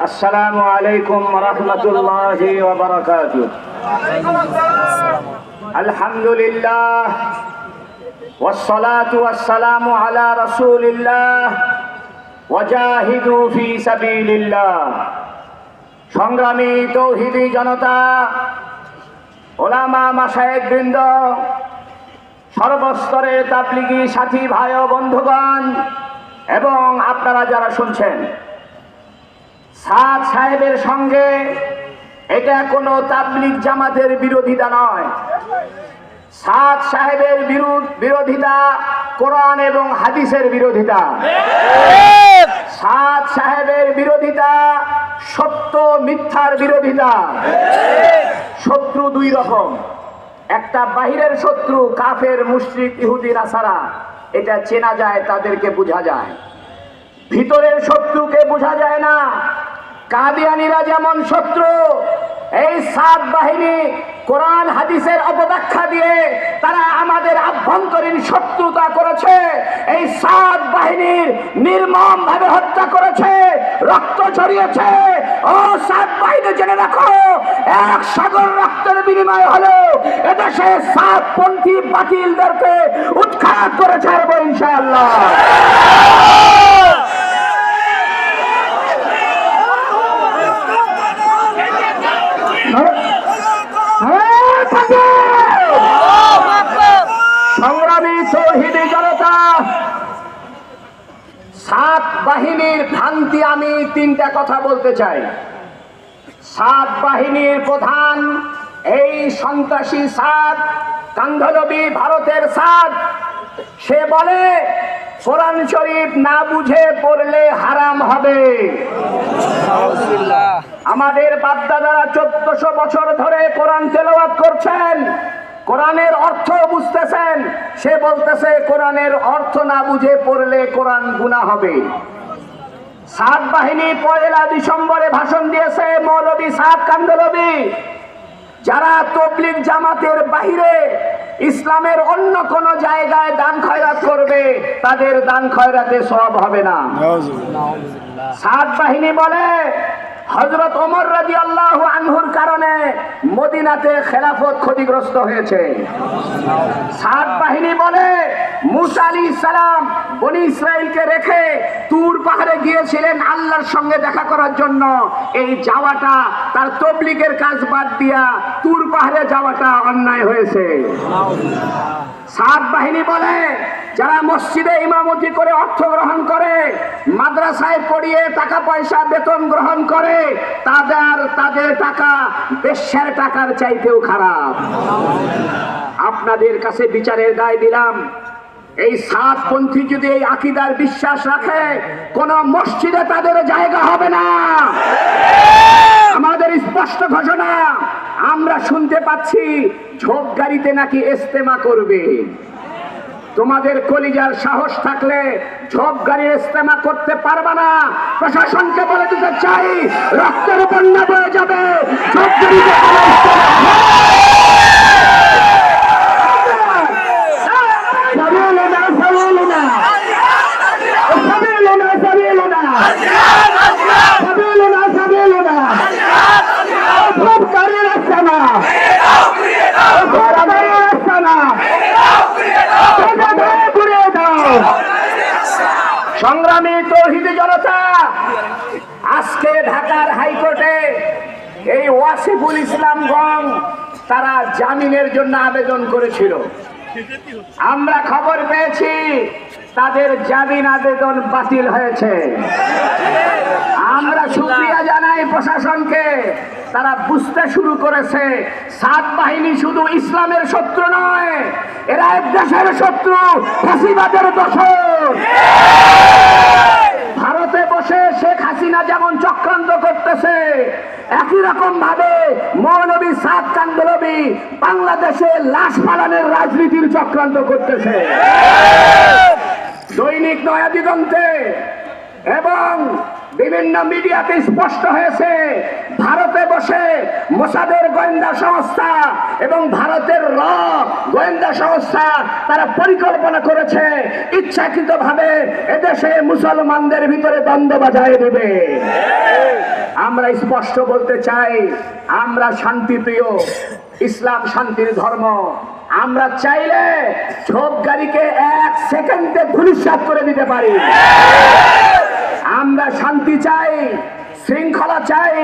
السلام عليكم ورحمة الله وبركاته الحمد لله والصلاة والسلام على رسول الله وجاهدوا في سبيل الله সংগ্রামী তৌহিদি জনতা ওলামা মাসায়েক বৃন্দ সর্বস্তরে তাবলিগি সাথী ভাই ও বন্ধুগণ এবং আপনারা যারা শুনছেন সাদ সাহেবের সঙ্গে এটা কোনো তাবলিগ জামাতের বিরোধিতা নয়। সাদ সাহেবের বিরোধ বিরোধিতা কোরআন এবং হাদিসের বিরোধিতা। সাদ সাহেবের বিরোধিতা সত্য মিথ্যার বিরোধিতা। শত্রু দুই রকম। একটা বাহিরের শত্রু কাফের, মুশরিক, ইহুদি, নাসারা। এটা চেনা যায়, তাদেরকে বোঝা যায়। ভিতরের শত্রুকে বোঝা যায় না। কাদিয়ানিরা যেমন শত্রু, এই সাত বাহিনী কোরআন, হাদিসের অপব্যাখ্যা দিয়ে তারা আমাদের আভ্যন্তরীণ শত্রুতা করেছে। এই সাত বাহিনীর নির্মম ভাবে হত্যা করেছে, রক্ত ছড়িয়েছে। ও সাত বাহিনী জেনে রাখো, এক সাগর রক্তের বিনিময় হলো এদেশে সাত পন্থী বাতিলদেরকে উৎখাত করেছে ছাড়বো ইনশাআল্লাহ সংগ্রামী তৌহিদি জনতা সাত ভ্রান্তি আমি তিনটা কথা বলতে চাই। সাত বাহিনীর প্রধান এই সন্ত্রাসী সাত কান্ধলবি ভারতের সাত সে বলে কোরআন শরীফ না বুঝে পড়লে হারাম হবে। আমাদের বাপদাদারা চোদ্দশো বছর ধরে কোরআন তেলাওয়াত করছেন কোরআনের অর্থ বুঝতেছেন সে বলতেছে কোরআনের অর্থ না বুঝে পড়লে কোরআন গুণা হবে। সাত বাহিনী পয়লা ডিসেম্বরে ভাষণ দিয়েছে মৌলবী সাত কান্দলবী যারা তবলিগ জামাতের বাহিরে ইসলামের অন্য কোন জায়গায় দান খয়রাত করবে, তাদের দান খয়রাতে সব হবে না। সাত বাহিনী বলে হজরত ওমর রাজি আল্লাহ আনহুর কারণে মদিনাতে খেলাফত ক্ষতিগ্রস্ত হয়েছে। সাত বাহিনী বলে, মুসা আলী সালাম বনি ইসরায়েলকে রেখে পাহাড়ে গিয়েছিলেন আল্লাহর সঙ্গে দেখা করার জন্য। এই যাওয়াটা, তার তবলিগের কাজ বাদ দিয়া তুর পাহাড়ে যাওয়াটা অন্যায় হয়েছে। সাত বাহিনী বলে, যারা মসজিদে ইমামতি করে অর্থ গ্রহণ করে, মাদ্রাসায় পড়িয়ে টাকা পয়সা বেতন গ্রহণ করে, তাদের তাদের টাকা বেশ্যার টাকার চাইতেও খারাপ। আপনাদের কাছে বিচারের দায় দিলাম। এই সাত পন্থী যদি এই আকিদার বিশ্বাস রাখে, কোন মসজিদে তাদের জায়গা হবে না। আমাদের স্পষ্ট ঘোষণা, আমরা শুনতে পাচ্ছি, ঝোপ গাড়িতে নাকি ইস্তেমা করবে। তোমাদের কলিজার সাহস থাকলে ঝোপ গাড়ির ইস্তেমা করতে পারবে না। প্রশাসনকে বলে দিতে চাই, রক্তের বন্যা বয়ে যাবে। ঝোপ গাড়িতে তৌহিদি জনতা, আজকে ঢাকার হাইকোর্টে এই ওয়াসিফুল ইসলাম গং তারা জামিনের জন্য আবেদন করেছিল। আমরা খবর পেয়েছি, তাদের জামিন আবেদন বাতিল হয়েছে। আমরা জানাই প্রশাসনকে তারা বুঝতে শুরু করেছে, সাত বাহিনী শুধু ইসলামের শত্রু নয়, এরা এক দেশের শত্রু ফাঁসিবাদের দোষর ভারতে বসে শেখ হাসিনা যেমন চক্রান্ত করতেছে, একই রকম ভাবে মৌলবী সাত কান্দলবী বাংলাদেশে লাশ পালানের রাজনীতির চক্রান্ত করতেছে। দৈনিক নয়া দিগন্তে এবং বিভিন্ন মিডিয়াতে স্পষ্ট হয়েছে, ভারতে বসে মোসাদের গোয়েন্দা সংস্থা এবং ভারতের র গোয়েন্দা সংস্থা তারা পরিকল্পনা করেছে, ইচ্ছাকৃতভাবে এদেশে মুসলমানদের ভিতরে দ্বন্দ্ব বাজায় দেবে। আমরা স্পষ্ট বলতে চাই, আমরা শান্তিপ্রিয়, ইসলাম শান্তির ধর্ম। আমরা চাইলে ঝোপ গাড়িকে এক সেকেন্ডে ধুলিসাৎ করে দিতে পারি। আমরা শান্তি চাই শৃঙ্খলা চাই।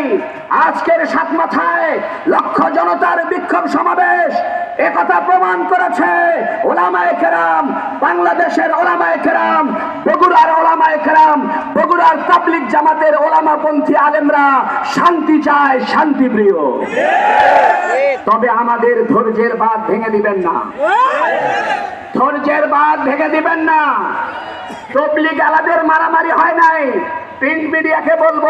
আজকের সাত মাথায় লক্ষ জনতার বিক্ষোভ সমাবেশ একথা প্রমাণ করেছে ওলামায়ে কেরাম বাংলাদেশের ওলামায়ে কেরাম বগুড়ার ওলামায় কেরাম বগুড়ার তাবলিক জামাতের ওলামাপন্থী আলেমরা শান্তি চায় শান্তিপ্রিয়। তবে আমাদের ধৈর্যের বাদ ভেঙে দিবেন না। ভেঙে দিবেন না। তবলিগ আলাদের মারামারি হয় নাই। প্রিন্ট মিডিয়াকে বলব,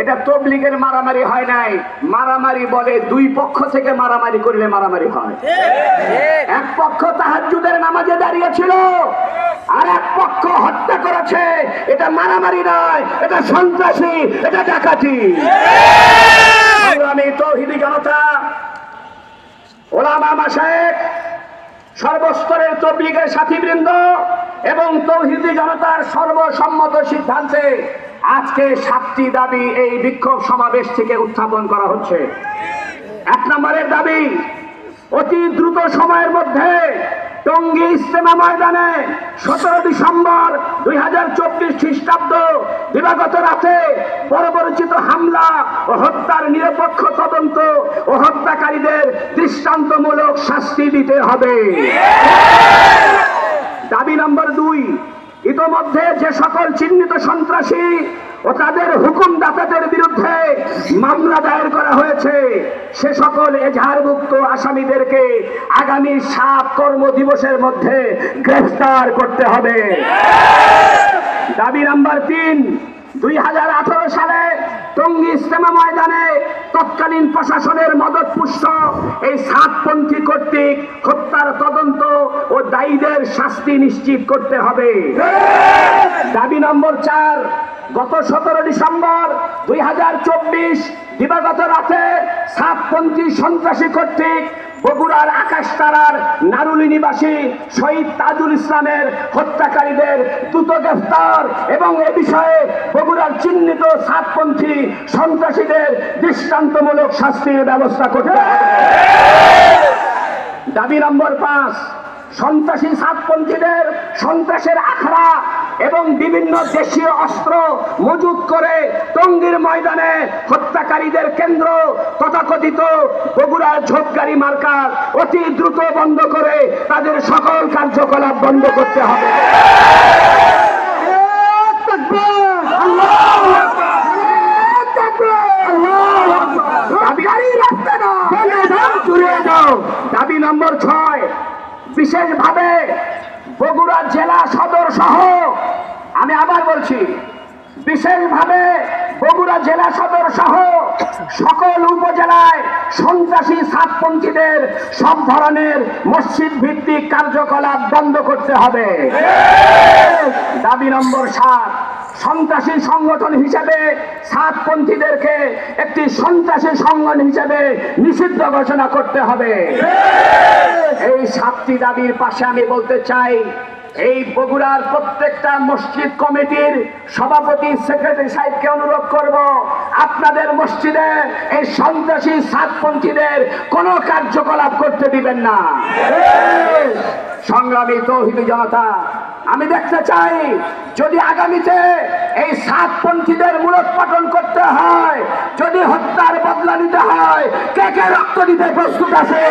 এটা তবলিগের মারামারি হয় নাই। মারামারি বলে দুই পক্ষ থেকে মারামারি করলে মারামারি হয়। এক পক্ষ তাহাজ্জুদের নামাজে দাঁড়িয়েছিল, আর এক পক্ষ হত্যা করেছে। এটা মারামারি নয়, এটা সন্ত্রাসী, এটা ডাকাতি। আমি তৌহিদি জনতা, ওলামা মাসায়েক সর্বস্তরের তবলিগের সাথীবৃন্দ এবং তৌহিদি জনতার সর্বসম্মত সিদ্ধান্তে আজকে সাতটি দাবি এই বিক্ষোভ সমাবেশ থেকে উত্থাপন করা হচ্ছে। এক নম্বরের দাবি, অতি দ্রুত সময়ের মধ্যে টঙ্গী ইস্তেমা ময়দানে সতেরো ডিসেম্বর দুই হাজার চব্বিশ খ্রিস্টাব্দ দিবাগত রাতে পরপরিচিত হামলা ও হত্যার নিরপেক্ষ তদন্ত ও হত্যাকারীদের দৃষ্টান্তমূলক শাস্তি দিতে হবে। দাবি নম্বর দুই, ইতোমধ্যে যে সকল চিহ্নিত সন্ত্রাসী ও তাদের হুকুমদাতাদের বিরুদ্ধে মামলা দায়ের করা হয়েছে। সে সকল এজাহারভুক্ত আসামিদেরকে আগামী সাত কর্মদিবসের মধ্যে গ্রেফতার করতে হবে। দাবি নাম্বার তিন, দুই সালে টঙ্গী ইস্তেমা ময়দানে তৎকালীন প্রশাসনের মদত পুষ্ট এই সাতপন্থী কর্তৃক হত্যার তদন্ত ও দায়ীদের শাস্তি নিশ্চিত করতে হবে। দাবি নম্বর চার গত সতেরো ডিসেম্বর দুই হাজার চব্বিশ দিবাগত রাতে সাতপন্থী সন্ত্রাসী কর্তৃক বগুড়ার আকাশতারার নারুলি নিবাসী শহীদ তাজুল ইসলামের হত্যাকারীদের দ্রুত গ্রেফতার এবং এ বিষয়ে বগুড়ার চিহ্নিত সাতপন্থী সন্ত্রাসীদের দৃষ্টান্তমূলক শাস্তির ব্যবস্থা করতে দাবি নম্বর পাঁচ, সন্ত্রাসী সাতপন্থীদের সন্ত্রাসের আখড়া এবং বিভিন্ন দেশীয় অস্ত্র মজুত করে টঙ্গীর ময়দানে হত্যাকারীদের কেন্দ্র তথাকথিত বগুড়ার ঝোপগাড়ি মার্কার অতি দ্রুত বন্ধ করে তাদের সকল কার্যকলাপ বন্ধ করতে হবে। দাবি নম্বর ছয়, বিশেষভাবে বগুড়া জেলা সদর সহ আমি আবার বলছি, বিশেষভাবে বগুড়া জেলা সদর সহ সকল উপজেলায় সন্ত্রাসী সাতপন্থীদের সব ধরনের মসজিদ ভিত্তিক কার্যকলাপ বন্ধ করতে হবে। দাবি নম্বর সাত, সন্ত্রাসী সংগঠন হিসেবে সাতপন্থীদেরকে একটি সন্ত্রাসী সংগঠন হিসেবে নিষিদ্ধ ঘোষণা করতে হবে। এই সাতটি দাবির পাশে আমি বলতে চাই এই বগুড়ার প্রত্যেকটা মসজিদ কমিটির সভাপতি সেক্রেটারি সাহেবকে অনুরোধ করব, আপনাদের মসজিদে এই সন্ত্রাসী সাতপন্থীদের কোনো কার্যকলাপ করতে দিবেন না। সংগ্রামী তৌহিদি জনতা, আমি দেখতে চাই যদি আগামীতে এই সাতপন্থীদের মূলোৎপাটন করতে হয়, যদি হত্যার বদলা নিতে হয়, কে কে রক্ত দিতে প্রস্তুত আছে?